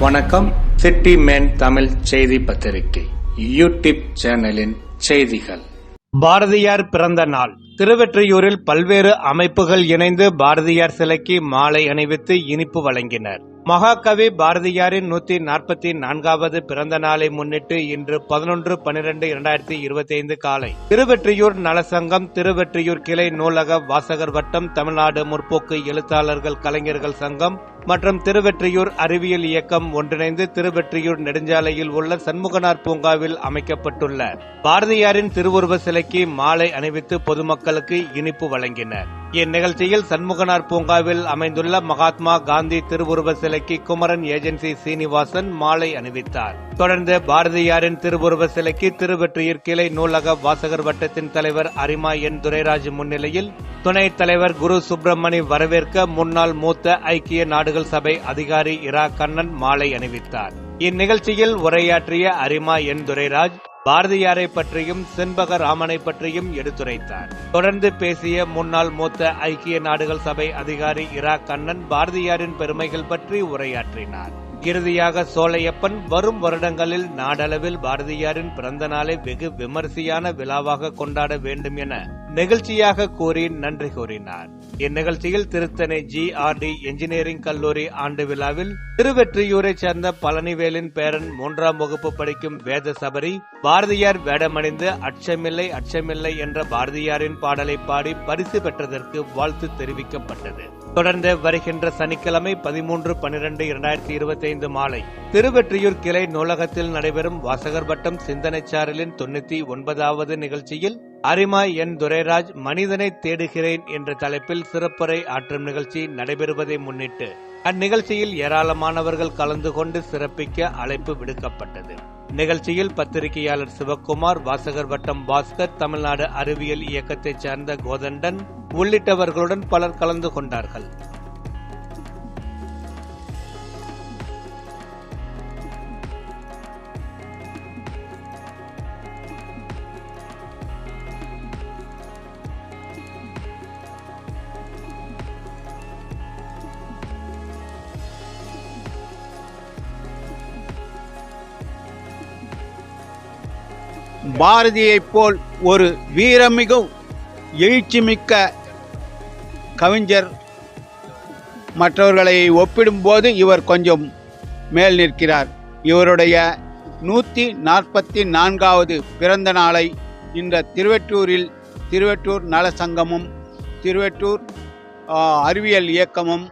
வணக்கம். City man Tamil செய்தி பத்திரிகை. யூடியூப் சேனலின் செய்திகள். பாரதியார் பிறந்த நாள். திருவெற்றியூரில் பல்வேறு அமைப்புகள் இணைந்து பாரதியார் சிலைக்கு மாலை அணிவித்து இனிப்பு வழங்கினர். மகாகவி பாரதியாரின் நூத்தி நாற்பத்தி நான்காவது பிறந்த நாளை முன்னிட்டு இன்று பதினொன்று பனிரெண்டு இரண்டாயிரத்தி இருபத்தி ஐந்து காலை திருவெற்றியூர் நலசங்கம் திருவெற்றியூர் கிளை நூலக வாசகர் வட்டம் தமிழ்நாடு முற்போக்கு எழுத்தாளர்கள் கலைஞர்கள் சங்கம் மற்றும் திருவெற்றியூர் அறிவியல் இயக்கம் ஒன்றிணைந்து திருவெற்றியூர் நெடுஞ்சாலையில் உள்ள சண்முகனார் பூங்காவில் அமைக்கப்பட்டுள்ள பாரதியாரின் திருவுருவ சிலைக்கு மாலை அணிவித்து பொதுமக்களுக்கு இனிப்பு வழங்கினர். இந்நிகழ்ச்சியில் சண்முகனார் பூங்காவில் அமைந்துள்ள மகாத்மா காந்தி திருவுருவ சிலை சிலைக்கு குமரன் ஏஜென்சி சீனிவாசன் மாலை அணிவித்தார். தொடர்ந்து பாரதியாரின் திருவுருவ சிலைக்கு திருவெற்றியூர் கிளை நூலக வாசகர் வட்டத்தின் தலைவர் அரிமா என். துரைராஜ் முன்னிலையில் துணைத் தலைவர் குரு சுப்பிரமணி வரவேற்க முன்னாள் மூத்த ஐக்கிய நாடுகள் சபை அதிகாரி இரா கண்ணன் மாலை அணிவித்தார். இந்நிகழ்ச்சியில் உரையாற்றிய அரிமா என். துரைராஜ் பாரதியாரை பற்றியும் செண்பக ராமனை பற்றியும் எடுத்துரைத்தார். தொடர்ந்து பேசிய முன்னாள் மூத்த ஐக்கிய நாடுகள் சபை அதிகாரி இரா கண்ணன் பாரதியாரின் பெருமைகள் பற்றி உரையாற்றினார். இறுதியாக சோலையப்பன் வரும் வருடங்களில் நாடளவில் பாரதியாரின் பிறந்த நாளை வெகு விமரிசையான விழாவாக கொண்டாட வேண்டும் என நெகிழ்ச்சியாக கூறி நன்றி கூறினார். இந்நிகழ்ச்சியில் Tiruttani G R T engineering கல்லூரி ஆண்டு விழாவில் திருவெற்றியூரைச் சேர்ந்த பழனிவேலின் பேரன் மூன்றாம் வகுப்பு படிக்கும் வேத சபரி பாரதியார் வேடமணிந்து அச்சமில்லை அச்சமில்லை என்ற பாரதியாரின் பாடலை பாடி பரிசு பெற்றதற்கு வாழ்த்து தெரிவிக்கப்பட்டது. தொடர்ந்து வருகின்ற சனிக்கிழமை பதிமூன்று பனிரெண்டு இரண்டாயிரத்தி இருபத்தி ஐந்து மாலை திருவெற்றியூர் கிளை நூலகத்தில் நடைபெறும் வாசகர் வட்டம் சிந்தனைச்சாரலின் தொண்ணூத்தி ஒன்பதாவது நிகழ்ச்சியில் அரிமா என் துரைராஜ் மனிதனை தேடுகிறேன் என்ற தலைப்பில் சிறப்புரை ஆற்றும் நிகழ்ச்சி நடைபெறுவதை முன்னிட்டு அந்நிகழ்ச்சியில் ஏராளமானவர்கள் கலந்து கொண்டு சிறப்பிக்க அழைப்பு விடுக்கப்பட்டது. நிகழ்ச்சியில் பத்திரிகையாளர் சிவக்குமார் வாசகர் வட்டம் பாஸ்கர் தமிழ்நாடு அறிவியல் இயக்கத்தைச் சேர்ந்த கோதண்டன் உள்ளிட்டவர்களுடன் பலர் கலந்து கொண்டார்கள். பாரதியைப் போல் ஒரு வீரமிகு எழுச்சிமிக்க கவிஞர் மற்றவர்களை ஒப்பிடும்போது இவர் கொஞ்சம் மேல் நிற்கிறார். இவருடைய நூற்றி நாற்பத்தி நான்காவது பிறந்த நாளை இந்த திருவெட்டூரில் திருவெட்டூர் நலசங்கமும் திருவெட்டூர் அறிவியல் இயக்கமும்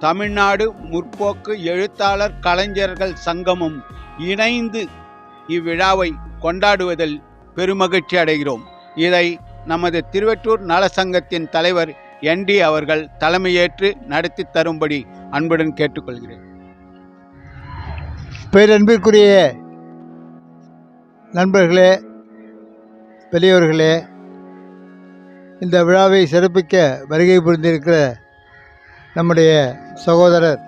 தமிழ்நாடு முற்போக்கு எழுத்தாளர் கலைஞர்கள் சங்கமும் இணைந்து இவ்விழாவை கொண்டாடுவதில் பெருமகிழ்ச்சி அடைகிறோம். இதை நமது திருவெற்றூர் நலசங்கத்தின் தலைவர் என்டி அவர்கள் தலைமையேற்று நடத்தி தரும்படி அன்புடன் கேட்டுக்கொள்கிறேன். பேரன்பிற்குரிய நண்பர்களே பெரியவர்களே இந்த விழாவை சிறப்பிக்க வருகை புரிந்திருக்கிற நம்முடைய சகோதரர்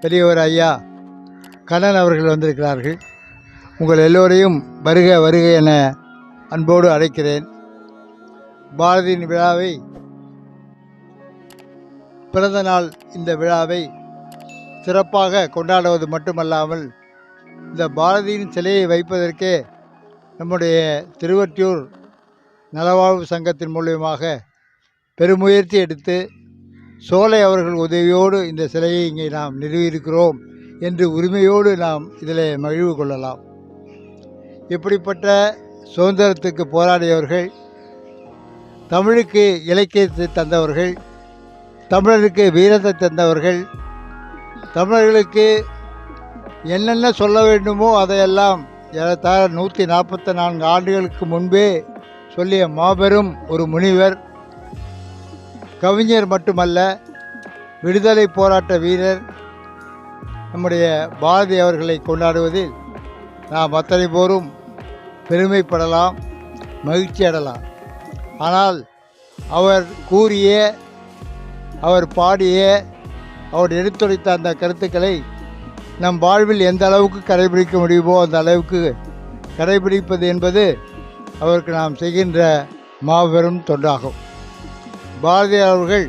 பெரியவர் ஐயா கண்ணன் அவர்கள் வந்திருக்கிறார்கள். உங்கள் எல்லோரையும் வருக வருக என அன்போடு அழைக்கிறேன். பாரதியின் விழாவை பிறந்த நாள் இந்த விழாவை சிறப்பாக கொண்டாடுவது மட்டுமல்லாமல் இந்த பாரதியின் சிலையை வைப்பதற்கே நம்முடைய திருவற்றியூர் நலவாழ்வு சங்கத்தின் மூலியமாக பெருமுயற்சி எடுத்து சோலை அவர்கள் உதவியோடு இந்த சிலையை இங்கே நாம் நிறுவியிருக்கிறோம் என்று உரிமையோடு நாம் இதில் மகிழ்வு கொள்ளலாம். இப்படிப்பட்ட சுதந்திரத்துக்கு போராடியவர்கள் தமிழுக்கு இலக்கியத்தை தந்தவர்கள் தமிழருக்கு வீரத்தை தந்தவர்கள் தமிழர்களுக்கு என்னென்ன சொல்ல வேண்டுமோ அதையெல்லாம் ஏறத்தாழ நூற்றி நாற்பத்தி நான்கு ஆண்டுகளுக்கு முன்பே சொல்லிய மாபெரும் ஒரு முனிவர் கவிஞர் மட்டுமல்ல விடுதலை போராட்ட வீரர் நம்முடைய பாரதி அவர்களை கொண்டாடுவதில் நாம் அத்தனை போரும் பெருமைப்படலாம் மகிழ்ச்சி அடலாம் ஆனால் அவர் கூறிய அவர் பாடிய அவர் எடுத்துரைத்த அந்த கருத்துக்களை நம் வாழ்வில் எந்த அளவுக்கு கடைபிடிக்க முடியுமோ அந்த அளவுக்கு கடைபிடிப்பது என்பது அவருக்கு நாம் செய்கின்ற மாபெரும் தொண்டாகும். பாரதியார் அவர்கள்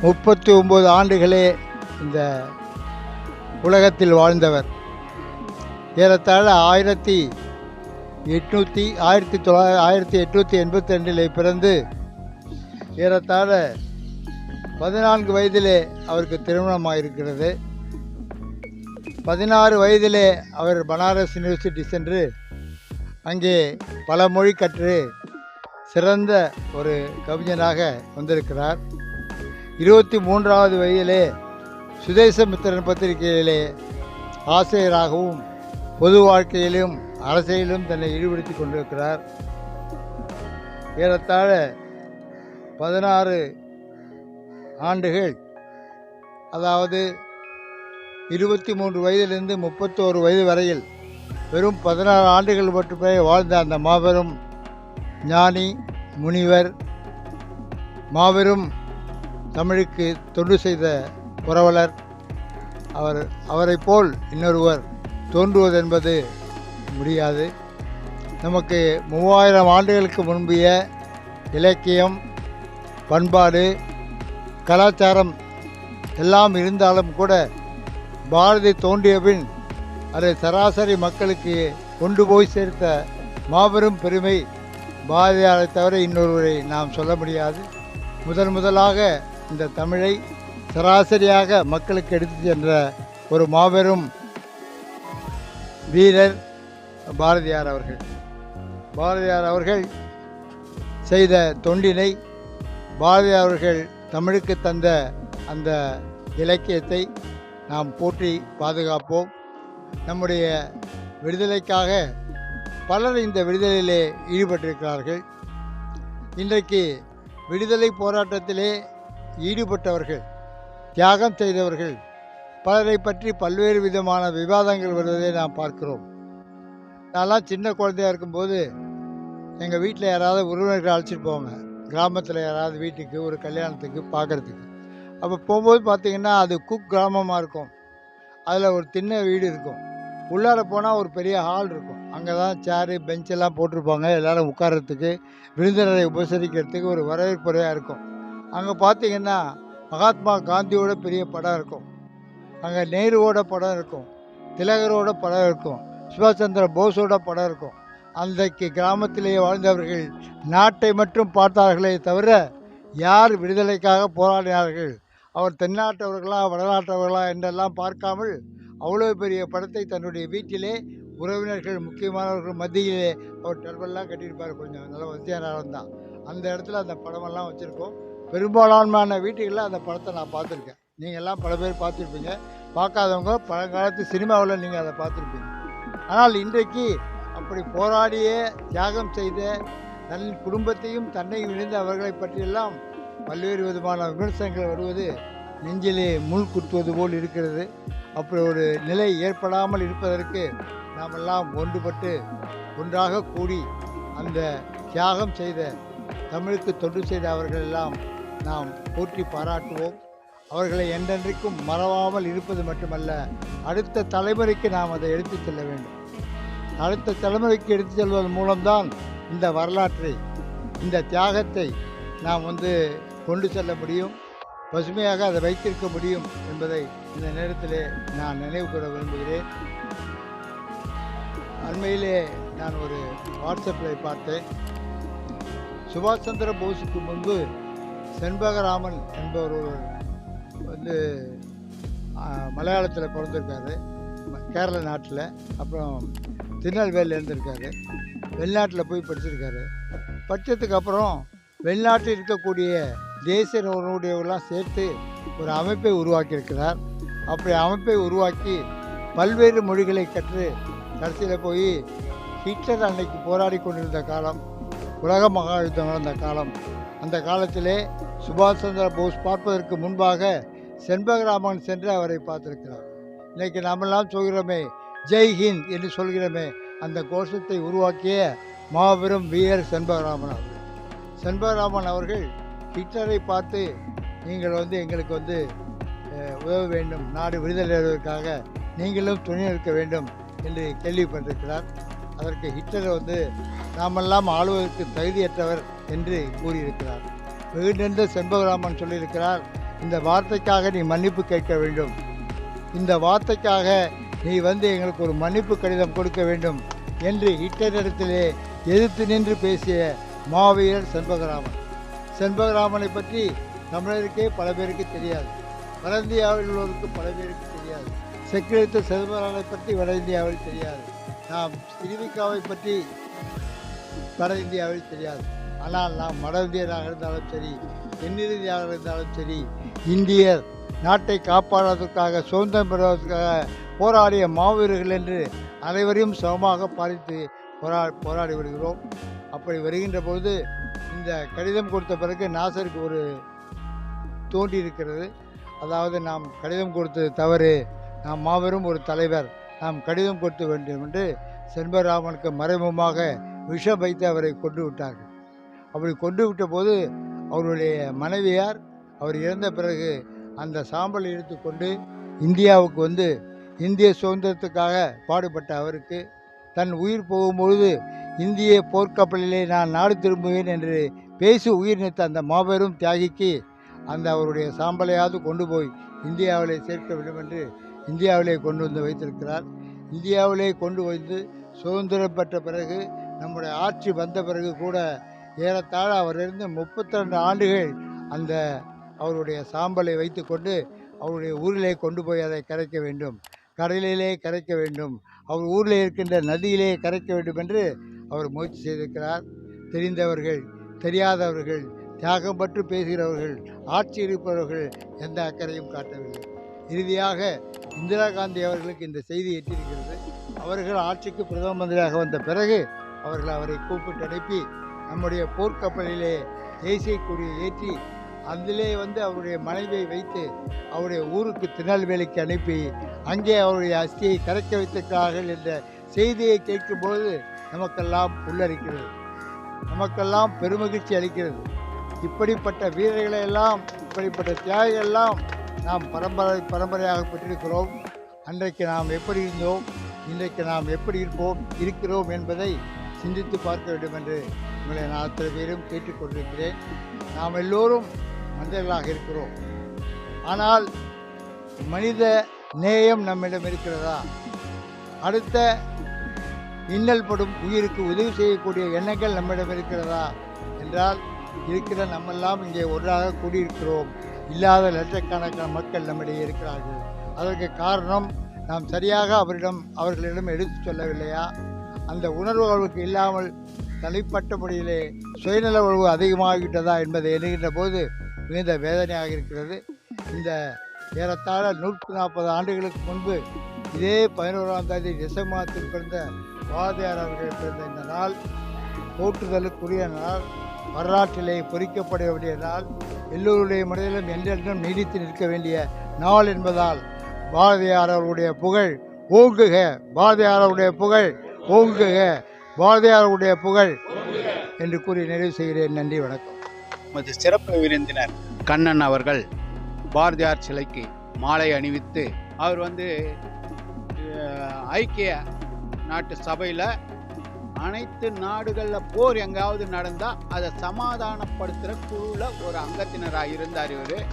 முப்பத்தி ஒம்பது ஆண்டுகளே இந்த உலகத்தில் வாழ்ந்தவர். ஏறத்தாழ ஆயிரத்தி எட்நூற்றி ஆயிரத்தி தொள்ளாயிர ஆயிரத்தி எட்நூற்றி எண்பத்தி ரெண்டில் பிறந்து ஏறத்தாழ பதினான்கு வயதிலே அவருக்கு திருமணமாயிருக்கிறது. பதினாறு வயதிலே அவர் பனாரஸ் யூனிவர்சிட்டி சென்று அங்கே பல மொழி கற்று சிறந்த ஒரு கவிஞனாக வந்திருக்கிறார். இருபத்தி மூன்றாவது வயதிலே சுதேசமித்திரன் பத்திரிகையிலே ஆசிரியராகவும் பொது வாழ்க்கையிலும் அரசியலிலும் தன்னை ஈடுபடுத்தி கொண்டிருக்கிறார். ஏறத்தாழ பதினாறு ஆண்டுகள் அதாவது இருபத்தி மூன்று வயதிலிருந்து முப்பத்தோரு வயது வரையில் வெறும் பதினாறு ஆண்டுகள் மட்டுமே வாழ்ந்த அந்த மாபெரும் ஞானி முனிவர் மாபெரும் தமிழுக்கு தொண்டு செய்த புரவலர் அவர் அவரைப் போல் இன்னொருவர் தோன்றுவது என்பது முடியாது. நமக்கு மூவாயிரம் ஆண்டுகளுக்கு முன்பிய இலக்கியம் பண்பாடு கலாச்சாரம் எல்லாம் இருந்தாலும் கூட பாரதி தோன்றியபின் அதை சராசரி மக்களுக்கு கொண்டு போய் சேர்த்த மாபெரும் பெருமை பாரதியாரை தவிர இன்னொருவரை நாம் சொல்ல முடியாது. முதன் முதலாக இந்த தமிழை சராசரியாக மக்களுக்கு எடுத்து சென்ற ஒரு மாபெரும் வீரர் பாரதியார் அவர்கள். பாரதியார் அவர்கள் செய்த தொண்டினை பாரதியார் அவர்கள் தமிழுக்கு தந்த அந்த இலக்கியத்தை நாம் போற்றி பாதுகாப்போம். நம்முடைய விடுதலைக்காக பலர் இந்த விடுதலையிலே ஈடுபட்டிருக்கிறார்கள். இன்றைக்கு விடுதலை போராட்டத்திலே ஈடுபட்டவர்கள் தியாகம் செய்தவர்கள் பலரை பற்றி பல்வேறு விதமான விவாதங்கள் வருவதை நாம் பார்க்கிறோம். நான்லாம் சின்ன குழந்தையா இருக்கும்போது எங்கள் வீட்டில் யாராவது உறவினர்கள் அழைச்சிட்டு போவாங்க. கிராமத்தில் யாராவது வீட்டுக்கு ஒரு கல்யாணத்துக்கு பார்க்குறதுக்கு அப்போ போகும்போது பார்த்திங்கன்னா அது குக் கிராமமாக இருக்கும். அதில் ஒரு தின்ன வீடு இருக்கும். உள்ளார போனால் ஒரு பெரிய ஹால் இருக்கும். அங்கே தான் சேரு பெஞ்செல்லாம் போட்டிருப்பாங்க. எல்லோரும் உட்கார்றதுக்கு விருந்தினரை உபசரிக்கிறதுக்கு ஒரு வரவேற்புறையாக இருக்கும். அங்கே பார்த்தீங்கன்னா மகாத்மா காந்தியோட பெரிய படம் இருக்கும். அங்கே நேருவோட படம் இருக்கும். திலகரோட படம் இருக்கும். சுபாஷ் சந்திர போஸோட படம் இருக்கும். அன்றைக்கு கிராமத்திலேயே வாழ்ந்தவர்கள் நாட்டை மட்டும் பார்த்தார்களே தவிர யார் விடுதலைக்காக போராடினார்கள்? அவர் தென்னாட்டவர்களா வடநாட்டவர்களா என்றெல்லாம் பார்க்காமல் அவ்வளோ பெரிய படத்தை தன்னுடைய வீட்டிலே உறவினர்கள் முக்கியமானவர்கள் மத்தியிலே அவர் டர்பெல்லாம் கட்டியிருப்பார். கொஞ்சம் நல்ல வசதியான ஆளும் தான் அந்த இடத்துல அந்த படமெல்லாம் வச்சுருக்கோம். பெரும்பாலான வீட்டுகளில் அந்த படத்தை நான் பார்த்துருக்கேன். நீங்கள் எல்லாம் பல பேர் பார்த்துருப்பீங்க. பார்க்காதவங்க பழங்காலத்து சினிமாவில் நீங்கள் அதை பார்த்துருப்பீங்க. ஆனால் இன்றைக்கு அப்படி போராடிய தியாகம் செய்த தன் குடும்பத்தையும் தன்னையும் இணைந்த அவர்களை பற்றியெல்லாம் பல்வேறு விதமான விமர்சனங்கள் வருவது நெஞ்சிலே முள் குத்துவது போல் இருக்கிறது. அப்படி ஒரு நிலை ஏற்படாமல் இருப்பதற்கு நாமெல்லாம் ஒன்றுபட்டு ஒன்றாக கூடி அந்த தியாகம் செய்த தமிழுக்கு தொண்டு செய்த அவர்கள் எல்லாம் நாம் போற்றி பாராட்டுவோம். அவர்களை என்றென்றைக்கும் மறவாமல் இருப்பது மட்டுமல்ல அடுத்த தலைமுறைக்கு நாம் அதை எடுத்துச் செல்ல வேண்டும். அடுத்த தலைமுறைக்கு எடுத்துச் செல்வதன் மூலம்தான் இந்த வரலாற்றை இந்த தியாகத்தை நாம் வந்து கொண்டு செல்ல முடியும் பசுமையாக அதை வைத்திருக்க முடியும் என்பதை இந்த நேரத்திலே நான் நினைவு கூற விரும்புகிறேன். அண்மையிலே நான் ஒரு வாட்ஸ்அப்பில் பார்த்தேன். சுபாஷ் சந்திர போஸுக்கு முன்பு செண்பகராமன் என்பவர் ஒரு வந்து மலையாளத்தில் பிறந்திருக்காரு. கேரள நாட்டில். அப்புறம் திருநெல்வேலியில் இருந்திருக்காரு. வெளிநாட்டில் போய் படிச்சிருக்காரு. படித்ததுக்கு அப்புறம் வெளிநாட்டில் இருக்கக்கூடிய தேசிய உணவுடையவர்களாம் சேர்த்து ஒரு அமைப்பை உருவாக்கியிருக்கிறார். அப்படி அமைப்பை உருவாக்கி பல்வேறு மொழிகளை கற்று கடைசியில் போய் ஹிட்லர் அன்னைக்கு போராடி கொண்டிருந்த காலம் உலக மகாயுத்தம் நடந்த காலம் அந்த காலத்திலே சுபாஷ் சந்திர போஸ் பார்ப்பதற்கு முன்பாக செண்பகராமன் சென்று அவரை பார்த்திருக்கிறார். இன்னைக்கு நாமெல்லாம் சொல்கிறோமே ஜெய் ஹிந்த் என்று சொல்கிறோமே அந்த கோஷத்தை உருவாக்கிய மாபெரும் வீரர் செண்பகராமன் அவர்கள். செண்பகராமன் அவர்கள் ஹிட்லரை பார்த்து நீங்கள் வந்து எங்களுக்கு வந்து உதவ வேண்டும். நாடு விடுதலை அடைவதற்காக நீங்களும் துணை நிற்க வேண்டும் என்று கேள்விப்பட்டிருக்கிறார் அதற்கு ஹிட்லர் வந்து நாமெல்லாம் ஆளுவதற்கு தகுதியற்றவர் என்று கூறியிருக்கிறார். வெகுண்டென்ற செண்பகராமன் சொல்லியிருக்கிறார் இந்த வார்த்தைக்காக நீ மன்னிப்பு கேட்க வேண்டும். இந்த வார்த்தைக்காக நீ வந்து எங்களுக்கு ஒரு மன்னிப்பு கடிதம் கொடுக்க வேண்டும் என்று ஹிட்லரிடத்திலே எதிர்த்து நின்று பேசிய மாவீரர் செண்பகராமன். செண்பகராமனை பற்றி தமிழருக்கே பல பேருக்கு தெரியாது. வட இந்தியாவில் உள்ளவருக்கு பல பேருக்கு தெரியாது. செக்கிழுத்த செல்வரானை பற்றி வட இந்தியாவில் தெரியாது. நாம் திருவிக்காவை பற்றி வட இந்தியாவில் தெரியாது. ஆனால் நாம் வட இந்தியராக இருந்தாலும் சரி தென்னிந்தியாக இருந்தாலும் சரி இந்தியர் நாட்டை காப்பாற்றுவதற்காக சுதந்திரம் பெறுவதற்காக போராடிய மாவீரர்கள் என்று அனைவரையும் சமமாக பாதித்து போரா போராடி வருகிறோம். அப்படி வருகின்ற போது இந்த கடிதம் கொடுத்த பிறகு நாசருக்கு ஒரு தோண்டி இருக்கிறது. அதாவது நாம் கடிதம் கொடுத்தது தவறு. நாம் மாபெரும் ஒரு தலைவர். நாம் கடிதம் கொடுத்து வேண்டும் என்று செண்பராமனுக்கு மறைமுகமாக விஷம் வைத்து அவரை கொண்டு விட்டார்கள். அப்படி கொண்டு விட்ட போது அவருடைய மனைவியார் அவர் இறந்த பிறகு அந்த சாம்பலை எடுத்துக்கொண்டு இந்தியாவுக்கு வந்து இந்திய சுதந்திரத்துக்காக பாடுபட்ட அவருக்கு தன் உயிர் போகும்பொழுது இந்திய போர்க்கப்பலிலே நான் நாடு திரும்புவேன் என்று பேசி உயிர் நீத்த அந்த மாபெரும் தியாகிக்கு அந்த அவருடைய சாம்பலையாவது கொண்டு போய் இந்தியாவிலே சேர்க்க வேண்டும் என்று இந்தியாவிலே கொண்டு வந்து வைத்திருக்கிறார். இந்தியாவிலே கொண்டு வந்து சுதந்திரம் பெற்ற பிறகு நம்முடைய ஆட்சி வந்த பிறகு கூட ஏறத்தாழ அவரிருந்து முப்பத்தி ரெண்டு ஆண்டுகள் அந்த அவருடைய சாம்பலை வைத்துக்கொண்டு அவருடைய ஊரிலே கொண்டு போய் அதை கரைக்க வேண்டும். கடலிலே கரைக்க வேண்டும். அவர் ஊரில் இருக்கின்ற நதியிலே கரைக்க வேண்டும் என்று அவர் முயற்சி செய்திருக்கிறார். தெரிந்தவர்கள் தெரியாதவர்கள் தியாகம் பற்றி பேசுகிறவர்கள் ஆட்சி இருப்பவர்கள் எந்த அக்கறையும் காட்டவில்லை. இறுதியாக இந்திரா காந்தி அவர்களுக்கு இந்த செய்தி எட்டியிருக்கிறது. அவர்கள் ஆட்சிக்கு பிரதம மந்திரியாக வந்த பிறகு அவர்கள் அவரை கூப்பிட்டு அனுப்பி நம்முடைய போர்க்கப்பலிலே தேசிய கொடியை ஏற்றி அதிலே வந்து அவருடைய மனைவியை வைத்து அவருடைய ஊருக்கு திருநெல்வேலிக்கு அனுப்பி அங்கே அவருடைய அஸ்தியை கரைக்க வைத்திருக்கிறார்கள் என்ற செய்தியை கேட்கும்போது நமக்கெல்லாம் புல்லரிக்கிறது. நமக்கெல்லாம் பெருமகிழ்ச்சி அளிக்கிறது. இப்படிப்பட்ட வீரர்களை எல்லாம் இப்படிப்பட்ட தியாகிகள் எல்லாம் நாம் பரம்பரை பரம்பரையாக பெற்றிருக்கிறோம். அன்றைக்கு நாம் எப்படி இருந்தோம்? இன்றைக்கு நாம் எப்படி இருப்போம்? இருக்கிறோம் என்பதை சிந்தித்து பார்க்க வேண்டும் என்று உங்களை நான் அத்தனை பேரும் கேட்டுக்கொண்டிருக்கிறேன். நாம் எல்லோரும் மனிதர்களாக இருக்கிறோம். ஆனால் மனித நேயம் நம்மிடம் இருக்கிறதா? அடுத்த இன்னல் படும் உயிருக்கு உதவி செய்யக்கூடிய எண்ணங்கள் நம்மிடம் இருக்கிறதா? என்றால் இருக்கிற நம்மெல்லாம் இங்கே ஒன்றாக கூடியிருக்கிறோம். இல்லாத லட்சக்கணக்கான மக்கள் நம்மிடையே இருக்கிறார்கள். அதற்கு காரணம் நாம் சரியாக அவரிடம் அவர்களிடம் எடுத்துச் சொல்லவில்லையா? அந்த உணர்வு இல்லாமல் தனிப்பட்ட முறையிலே சுயநல உணர்வு அதிகமாகிவிட்டதா என்பதை எண்ணுகின்ற போது மிகுந்த வேதனையாக இருக்கிறது. இந்த ஏறத்தாழ நூற்றி நாற்பது ஆண்டுகளுக்கு முன்பு இதே பதினோராம் தேதி டிசம்பர் மாதத்தில் பிறந்த பாரதியார் அவர்கள் பிறந்த இந்த நாள் போற்றுதலுக்குரிய நாள் வரலாற்றிலே பொறிக்கப்பட வேண்டிய நாள் எல்லோருடைய மனதிலும் என்றென்றும் நீடித்து நிற்க வேண்டிய நாள் என்பதால் பாரதியார் அவர்களுடைய புகழ் ஓங்குக. பாரதியார் அவருடைய புகழ் ஓங்குக பாரதியாருடைய புகழ் என்று கூறி நிறைவு செய்கிறேன். நன்றி வணக்கம். நமது சிறப்பு விருந்தினர் கண்ணன் அவர்கள் பாரதியார் சிலைக்கு மாலை அணிவித்து அவர் வந்து ஐக்கிய நாட்டு சபையில் அனைத்து நாடுகளில் போர் எங்காவது நடந்தால் அதை சமாதானப்படுத்துகிற குழுவில் ஒரு அங்கத்தினராக இருந்தார் இவர்.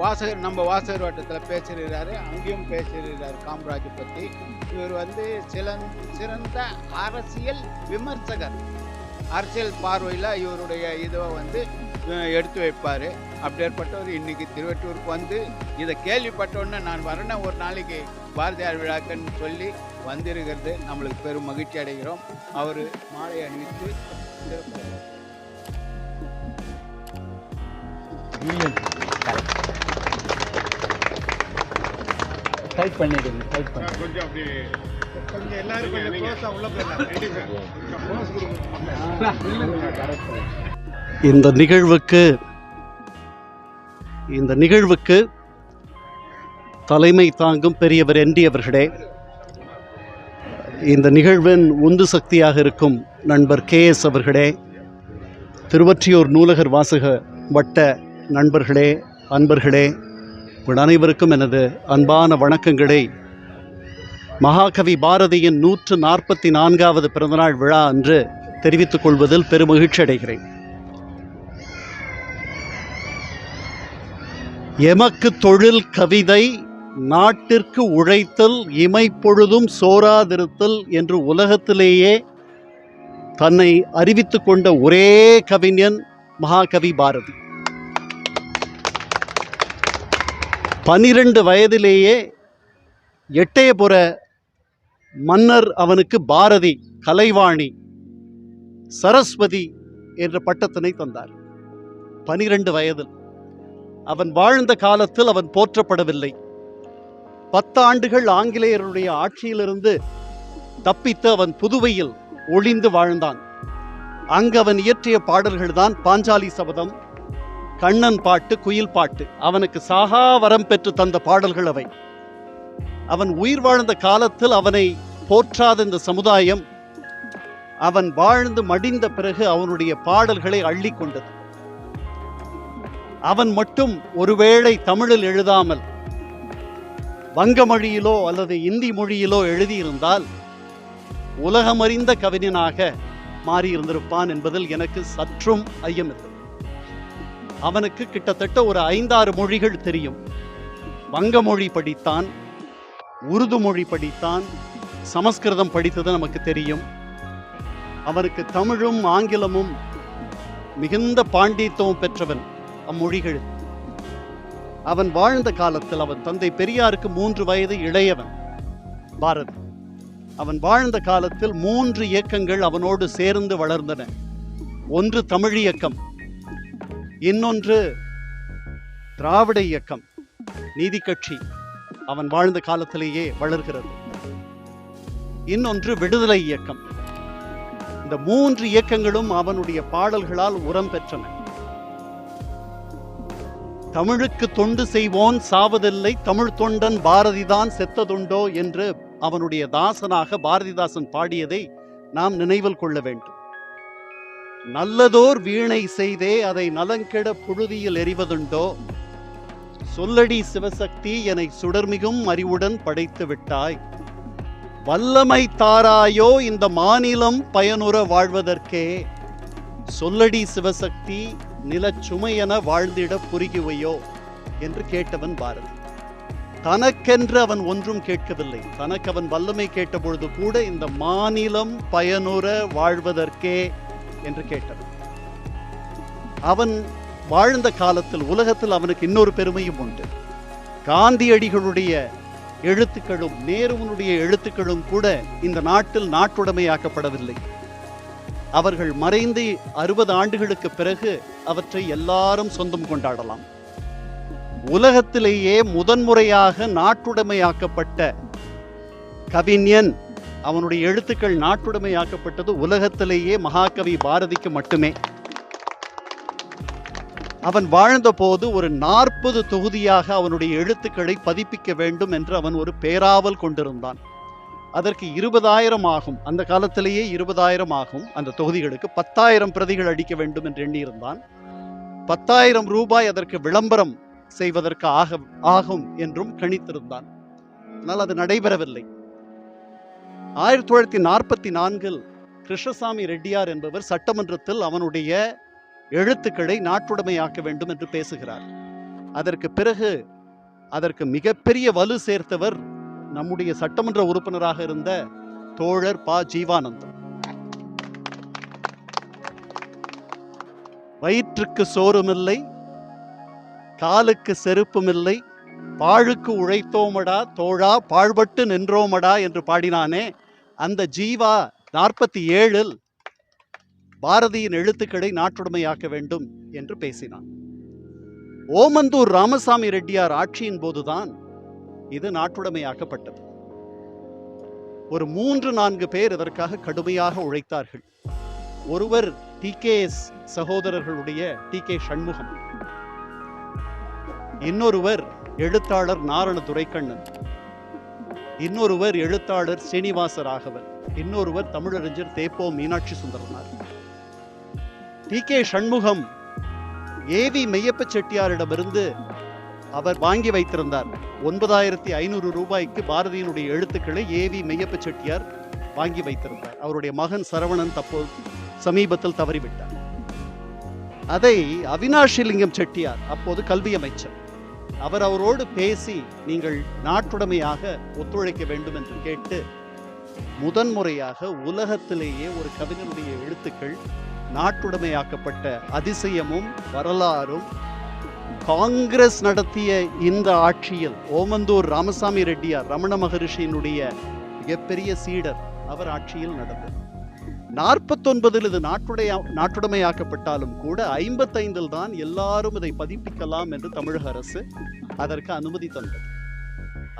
வாசகர் நம்ம வாசகர் வட்டத்தில் பேசியிருக்கிறாரு அங்கேயும் பேசியிருக்கிறார் காமராஜ் பற்றி இவர் வந்து சிலந் சிறந்த அரசியல் விமர்சகர். அரசியல் பார்வையில் இவருடைய இதை வந்து எடுத்து வைப்பார். அப்படியேற்பட்டவர் இன்றைக்கி திருவெட்டூருக்கு வந்து இதை கேள்விப்பட்டோன்னே நான் வரேன் ஒரு நாளைக்கு பாரதியார் விழாக்கன்னு சொல்லி வந்திருக்கிறது. நம்மளுக்கு பெரும் மகிழ்ச்சி அடைகிறோம். அவர் மாலை அணிவித்து சிறப்பு டைப் பண்ணிடுங்க டைப் பண்ணி கொஞ்சம் அப்படி கொஞ்சம் எல்லாரும் கொஞ்சம் உள்ள இந்த நிகழ்வுக்கு இந்த நிகழ்வுக்கு தலைமை தாங்கும் பெரியவர் என்டி அவர்களே இந்த நிகழ்வின் உந்து சக்தியாக இருக்கும் நண்பர் கே எஸ் அவர்களே திருவொற்றியூர் நூலகர் வாசக வட்ட நண்பர்களே அன்பர்களே உங்கள் அனைவருக்கும் எனது அன்பான வணக்கங்களை. மகாகவி பாரதியின் நூற்று நாற்பத்தி நான்காவது பிறந்தநாள் விழா அன்று தெரிவித்துக் கொள்வதில் பெருமகிழ்ச்சி அடைகிறேன். எமக்கு தொழில் கவிதை நாட்டிற்கு உழைத்தல் இமைப்பொழுதும் சோராதிருத்தல் என்று உலகத்திலேயே தன்னை அறிவித்துக்கொண்ட ஒரே கவிஞன் மகாகவி பாரதி. பனிரெண்டு வயதிலேயே எட்டயபுர மன்னர் அவனுக்கு பாரதி கலைவாணி சரஸ்வதி என்ற பட்டத்தினை தந்தார். பனிரெண்டு வயதில் அவன் வாழ்ந்த காலத்தில் அவன் போற்றப்படவில்லை. பத்து ஆண்டுகள் ஆங்கிலேயருடைய ஆட்சியிலிருந்து தப்பித்து அவன் புதுவையில் ஒளிந்து வாழ்ந்தான். அங்கு அவன் இயற்றிய பாடல்கள்தான் பாஞ்சாலி சபதம் கண்ணன் பாட்டு குயில் பாட்டு. அவனுக்கு சாகா வரம் பெற்று தந்த பாடல்கள் அவை. அவன் உயிர் வாழ்ந்த காலத்தில் அவனை போற்றாத இந்த சமுதாயம் அவன் வாழ்ந்து மடிந்த பிறகு அவனுடைய பாடல்களை அள்ளி கொண்டது. அவன் மட்டும் ஒருவேளை தமிழில் எழுதாமல் வங்க மொழியிலோ அல்லது இந்தி மொழியிலோ எழுதியிருந்தால் உலகமறிந்த கவிஞனாக மாறியிருந்திருப்பான் என்பதில் எனக்கு சற்றும் ஐயமில்லை. அவனுக்கு கிட்டத்தட்ட ஒரு ஐந்தாறு மொழிகள் தெரியும். வங்க மொழி படித்தான் உருது மொழி படித்தான் சமஸ்கிருதம் படித்தது நமக்கு தெரியும். அவனுக்கு தமிழும் ஆங்கிலமும் மிகுந்த பாண்டித்துவம் பெற்றவன் அம்மொழிகள். அவன் வாழ்ந்த காலத்தில் அவன் தந்தை பெரியாருக்கு மூன்று வயது இளையவன். பாரதி அவன் வாழ்ந்த காலத்தில் மூன்று இயக்கங்கள் அவனோடு சேர்ந்து வளர்ந்தன. ஒன்று தமிழ் இயக்கம். இன்னொன்று திராவிட இயக்கம். நீதி கட்சி அவன் வாழ்ந்த காலத்திலேயே வளர்கிறது. இன்னொன்று விடுதலை இயக்கம். இந்த மூன்று இயக்கங்களும் அவனுடைய பாடல்களால் உரம் பெற்றன. தமிழுக்கு தொண்டு செய்வோன் சாவதில்லை தமிழ் தொண்டன் பாரதிதான் செத்ததுண்டோ என்று அவனுடைய தாசனாக பாரதிதாசன் பாடியதை நாம் நினைவில் கொள்ள வேண்டும். நல்லதோர் வீணை செய்தே அதை நலங்கெட புழுதியில் எறிவதுண்டோ? சொல்லடி சிவசக்தி என்னை சுடர்மிகும் அறிவுடன் படைத்து விட்டாய். வல்லமை தாராயோ இந்த மாநிலம் பயனுற வாழ்வதற்கே? சொல்லடி சிவசக்தி நிலச்சுமையென வாழ்ந்திட புரிகுவையோ என்று கேட்டவன் பாரதி. தனக்கென்று அவன் ஒன்றும் கேட்கவில்லை. தனக்கு அவன் வல்லமை கேட்டபொழுது கூட இந்த மாநிலம் பயனுற வாழ்வதற்கே? என்று கேட்டது அவன் வாழ்ந்த காலத்தில் உலகத்தில் அவனுக்கு இன்னொரு பெருமையும் உண்டு. காந்தியடிகளுடைய எழுத்துக்களும் நேருவனுடைய எழுத்துக்களும் கூட இந்த நாட்டில் நாட்டுடைமையாக்கப்படவில்லை. அவர்கள் மறைந்து அறுபது ஆண்டுகளுக்கு பிறகு அவற்றை எல்லாரும் சொந்தம் கொண்டாடலாம். உலகத்திலேயே முதன்முறையாக நாட்டுடைமையாக்கப்பட்ட கவிஞன் அவனுடைய எழுத்துக்கள் நாட்டுடைமையாக்கப்பட்டது. உலகத்திலேயே மகாகவி பாரதிக்கு மட்டுமே. அவன் வாழ்ந்தபோது ஒரு நாற்பது தொகுதியாக அவனுடைய எழுத்துக்களை பதிப்பிக்க வேண்டும் என்று அவன் ஒரு பேராவல் கொண்டிருந்தான். அதற்கு இருபதாயிரம் ஆகும். அந்த காலத்திலேயே இருபதாயிரம் ஆகும். அந்த தொகுதிகளுக்கு பத்தாயிரம் பிரதிகள் அடிக்க வேண்டும் என்று எண்ணியிருந்தான். பத்தாயிரம் ரூபாய் அதற்கு விளம்பரம் செய்வதற்கு ஆக ஆகும் என்றும் கணித்திருந்தான். ஆனால் அது நடைபெறவில்லை. ஆயிரத்தி தொள்ளாயிரத்தி நாற்பத்தி நான்கில் கிருஷ்ணசாமி ரெட்டியார் என்பவர் சட்டமன்றத்தில் அவனுடைய எழுத்துக்களை நாட்டுடைமையாக்க வேண்டும் என்று பேசுகிறார். அதற்கு பிறகு அதற்கு மிகப்பெரிய வலு சேர்த்தவர் நம்முடைய சட்டமன்ற உறுப்பினராக இருந்த தோழர் பா. ஜீவானந்தம். வயிற்றுக்கு சோறுமில்லை காலுக்கு செருப்புமில்லை பாழுக்கு உழைத்தோமடா தோழா பாழ்பட்டு நின்றோமடா என்று பாடினானே அந்த ஜீவா நாற்பத்தி ஏழில் பாரதியின் எழுத்துக்களை நாட்டுடைமையாக்க வேண்டும் என்று பேசினான். ஓமந்தூர் ராமசாமி ரெட்டியார் ஆட்சியின் போதுதான் இது நாட்டுடைமையாக்கப்பட்டது. ஒரு மூன்று நான்கு பேர் இதற்காக கடுமையாக உழைத்தார்கள். ஒருவர் டி கே எஸ் சகோதரர்களுடைய டி கே சண்முகம். இன்னொருவர் எழுத்தாளர் நாரண துரைக்கண்ணன் இன்னொருவர் எழுத்தாளர் சீனிவாச ராகவன் இன்னொருவர் தமிழறிஞர் தேப்போ Meenakshi Sundaranar. T. K. Shanmugam A V Meiyappa செட்டியாரிடமிருந்து அவர் வாங்கி வைத்திருந்தார். ஒன்பதாயிரத்தி ஐநூறு ரூபாய்க்கு பாரதியினுடைய எழுத்துக்களை ஏவி மெய்யப்ப செட்டியார் வாங்கி வைத்திருந்தார். அவருடைய மகன் சரவணன் தப்போது சமீபத்தில் தவறிவிட்டார். அதை அவினாஷிலிங்கம் செட்டியார் அப்போது கல்வி அமைச்சர். அவர் அவரோடு பேசி நீங்கள் நாட்டுடைமையாக ஒத்துழைக்க வேண்டும் என்று கேட்டு முதன்முறையாக உலகத்திலேயே ஒரு கவிஞனுடைய எழுத்துக்கள் நாட்டுடைமையாக்கப்பட்ட அதிசயமும் வரலாறும் காங்கிரஸ் நடத்திய இந்த ஆட்சியில் ஓமந்தூர் ராமசாமி ரெட்டியார் ரமண மகரிஷியினுடைய மிகப்பெரிய சீடர் அவர் ஆட்சியில் நடந்தது. நாற்பத்தொன்பதில் இது நாட்டுடைய நாட்டுடைமையாக்கப்பட்டாலும் கூட ஐம்பத்தைந்தில் தான் எல்லாரும் இதை பதிப்பிக்கலாம் என்று தமிழக அரசு அதற்கு அனுமதி தந்தது.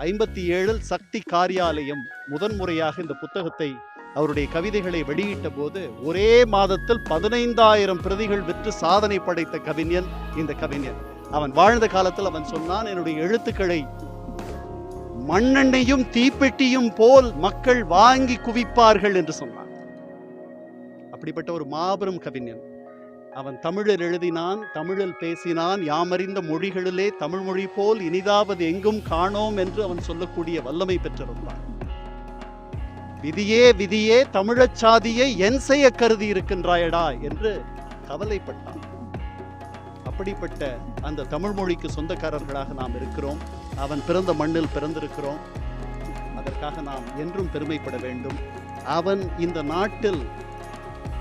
ஐம்பத்தி ஏழில் சக்தி காரியாலயம் முதன்முறையாக இந்த புத்தகத்தை அவருடைய கவிதைகளை வெளியிட்ட போது ஒரே மாதத்தில் பதினைந்தாயிரம் பிரதிகள் விற்று சாதனை படைத்த கவிஞன் இந்த கவிஞன். அவன் வாழ்ந்த காலத்தில் அவன் சொன்னான் என்னுடைய எழுத்துக்களை மண்ணெண்ணையும் தீப்பெட்டியும் போல் மக்கள் வாங்கி குவிப்பார்கள் என்று சொன்னான். அப்படிப்பட்ட ஒரு மாபெரும் கவிஞன். அவன் தமிழில் எழுதினான் தமிழில் பேசினான் யாமறிந்த மொழிகளிலே தமிழ் மொழி போல் இனிதாவது எங்கும் காணோம் என்று அவன் சொல்லக்கூடிய வல்லமை பெற்றிருந்தான் விதியே விதியே தமிழச் சாதியை என் செய்ய கருதி இருக்கின்றாயடா என்று கவலைப்பட்டான். அப்படிப்பட்ட அந்த தமிழ் மொழிக்கு சொந்தக்காரர்களாக நாம் இருக்கிறோம். அவன் பிறந்த மண்ணில் பிறந்திருக்கிறோம். அதற்காக நாம் என்றும் பெருமைப்பட வேண்டும். அவன் இந்த நாட்டில்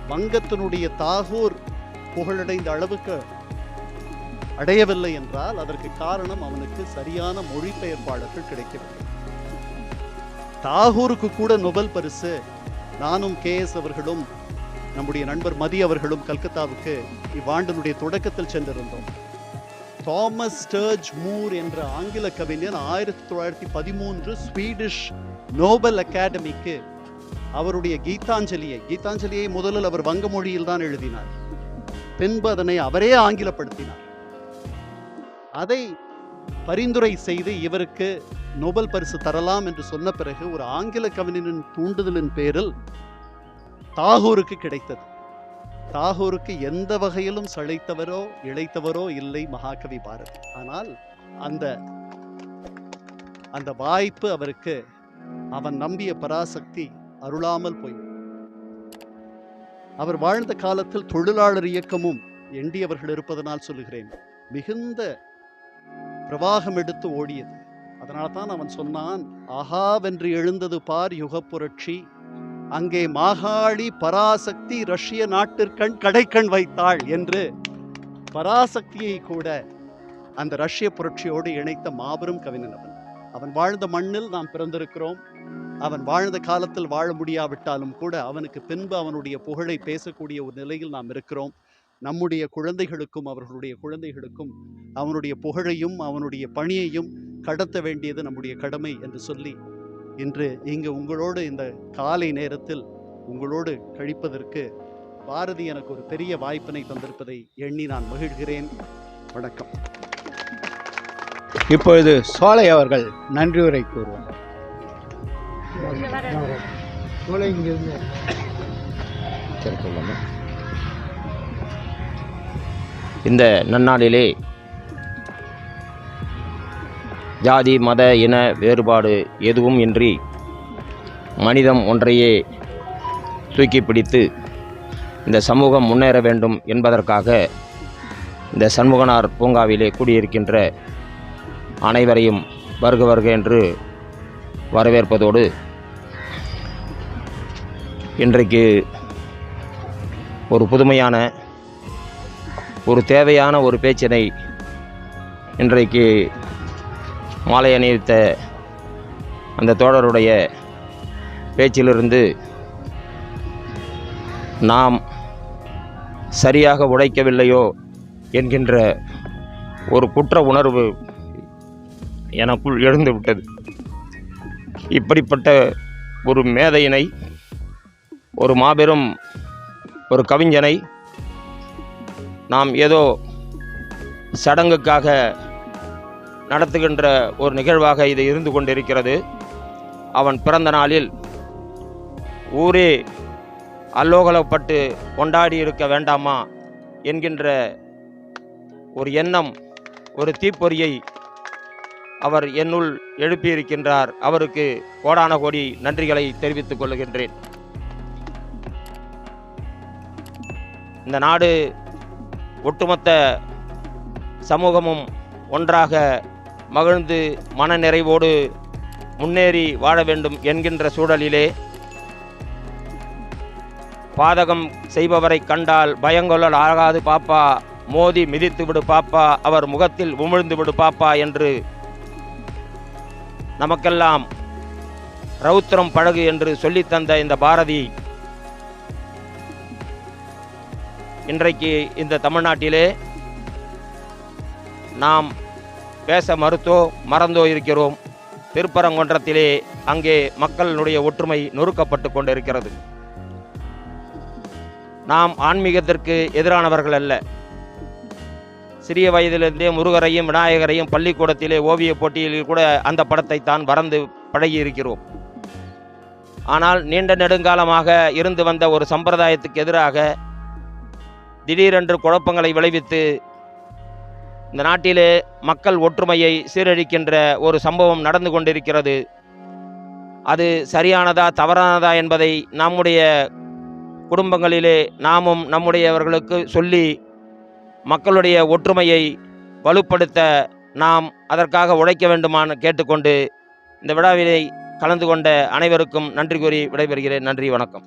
வங்கத்தினுடைய தாகூர் புகழடைந்த அளவுக்கு அடையவில்லை என்றால் அதற்கு காரணம் அவனுக்கு சரியான மொழிபெயர்ப்பாளர்கள் கிடைக்கவில்லை. தாகூருக்கு கூட நொபல் பரிசு நானும் கே எஸ் அவர்களும் நம்முடைய நண்பர் மதி அவர்களும் கல்கத்தாவுக்கு இவ்வாண்டினுடைய தொடக்கத்தில் சென்றிருந்தோம். தாமஸ் ஸ்டர்ஜ் மூர் என்ற ஆங்கில கவிஞர் ஆயிரத்தி தொள்ளாயிரத்தி பதிமூன்று ஸ்வீடிஷ் நோபல் அகாடமிக்கு அவருடைய கீதாஞ்சலியை கீதாஞ்சலியை முதலில் அவர் வங்க மொழியில் தான் எழுதினார். பின்பு அதனை அவரே ஆங்கிலப்படுத்தினார். அதை பரிந்துரை செய்து இவருக்கு நோபல் பரிசு தரலாம் என்று சொன்ன பிறகு ஒரு ஆங்கில கவிஞனின் தூண்டுதலின் பேரில் தாகூருக்கு கிடைத்தது. தாகூருக்கு எந்த வகையிலும் சளைத்தவரோ இழைத்தவரோ இல்லை மகாகவி பாரதி. ஆனால் அந்த அந்த வாய்ப்பு அவருக்கு அவன் நம்பிய பராசக்தி அருளாமல் போய். அவர் வாழ்ந்த காலத்தில் தொழிலாளர் இயக்கமும் எண்டியவர்கள் இருப்பதனால் சொல்லுகிறேன் மிகுந்த பிரவாகம் எடுத்து ஓடியது. அதனால தான் அவன் சொன்னான் ஆஹாவென்று எழுந்தது பார் யுகப் புரட்சி. அங்கே மாகாளி பராசக்தி ரஷ்ய நாட்டிற்கண் கடைக்கண் வைத்தாள் என்று பராசக்தியை கூட அந்த ரஷ்ய புரட்சியோடு இணைத்த மாபெரும் கவிஞன் அவன். அவன் வாழ்ந்த மண்ணில் நாம் பிறந்திருக்கிறோம். அவன் வாழ்ந்த காலத்தில் வாழ முடியாவிட்டாலும் கூட அவனுக்கு பின்பு அவனுடைய புகழை பேசக்கூடிய ஒரு நிலையில் நாம் இருக்கிறோம். நம்முடைய குழந்தைகளுக்கும் அவர்களுடைய குழந்தைகளுக்கும் அவனுடைய புகழையும் அவனுடைய பணியையும் கடத்த வேண்டியது நம்முடைய கடமை என்று சொல்லி இன்று இங்கு உங்களோடு இந்த காலை நேரத்தில் உங்களோடு கழிப்பதற்கு பாரதி எனக்கு ஒரு பெரிய வாய்ப்பினை தந்திருப்பதை எண்ணி நான் மகிழ்கிறேன். வணக்கம். இப்பொழுது சோலை அவர்கள் நன்றி உரை கூறுவார் இந்த நன்னாளிலே ஜாதி மத இன வேறுபாடு எதுவும் இன்றி மனிதம் ஒன்றையே தூக்கி பிடித்து இந்த சமூகம் முன்னேற வேண்டும் என்பதற்காக இந்த சண்முகனார் பூங்காவிலே கூடியிருக்கின்ற அனைவரையும் வருக வருக என்று வரவேற்பதோடு இன்றைக்கு ஒரு புதுமையான ஒரு தேவையான ஒரு பேச்சினை இன்றைக்கு மாலை அணிவித்த அந்த தோழருடைய பேச்சிலிருந்து நாம் சரியாக உழைக்கவில்லையோ என்கின்ற ஒரு குற்ற உணர்வு எனக்குள் எழுந்துவிட்டது. இப்படிப்பட்ட ஒரு மேதையினை ஒரு மாபெரும் ஒரு கவிஞனை நாம் ஏதோ சடங்குக்காக நடத்துகின்ற ஒரு நிகழ்வாக இது இருந்து கொண்டிருக்கிறது. அவன் பிறந்த நாளில் ஊரே அல்லோகலப்பட்டு கொண்டாடி இருக்க வேண்டாமா என்கின்ற ஒரு எண்ணம் ஒரு தீப்பொறியை அவர் என்னுள் எழுப்பியிருக்கின்றார். அவருக்கு கோடான கோடி நன்றிகளை தெரிவித்துக் கொள்கின்றேன். இந்த நாடு ஒட்டுமொத்த சமூகமும் ஒன்றாக மகிழ்ந்து மனநிறைவோடு முன்னேறி வாழ வேண்டும் என்கின்ற சூழலிலே பாதகம் செய்பவரை கண்டால் பயங்கொள்ளல் ஆகாது பாப்பா மோதி மிதித்து விடு பாப்பா அவர் முகத்தில் உமிழ்ந்து விடு பாப்பா என்று நமக்கெல்லாம் ரௌத்திரம் பழகு என்று சொல்லித்தந்த இந்த பாரதி இன்றைக்கு இந்த தமிழ்நாட்டிலே நாம் பேச மறுத்தோ மறந்தோ இருக்கிறோம். திருப்பரங்குன்றத்திலே அங்கே மக்களினுடைய ஒற்றுமை நொறுக்கப்பட்டு கொண்டிருக்கிறது. நாம் ஆன்மீகத்திற்கு எதிரானவர்கள் அல்ல. சிறிய வயதிலிருந்தே முருகரையும் விநாயகரையும் பள்ளிக்கூடத்திலே ஓவியப் போட்டியில் கூட அந்த படத்தை தான் வரைந்து பழகி இருக்கிறோம் ஆனால் நீண்ட நெடுங்காலமாக இருந்து வந்த ஒரு சம்பிரதாயத்துக்கு எதிராக திடீரென்று குழப்பங்களை விளைவித்து இந்த நாட்டிலே மக்கள் ஒற்றுமையை சீரழிக்கின்ற ஒரு சம்பவம் நடந்து கொண்டிருக்கிறது. அது சரியானதா தவறானதா என்பதை நம்முடைய குடும்பங்களிலே நாமும் நம்முடையவர்களுக்கு சொல்லி மக்களுடைய ஒற்றுமையை வலுப்படுத்த நாம் அதற்காக உழைக்க வேண்டுமான்னு கேட்டுக்கொண்டு இந்த விழாவினை கலந்து கொண்ட அனைவருக்கும் நன்றி கூறி விடைபெறுகிறேன். நன்றி வணக்கம்.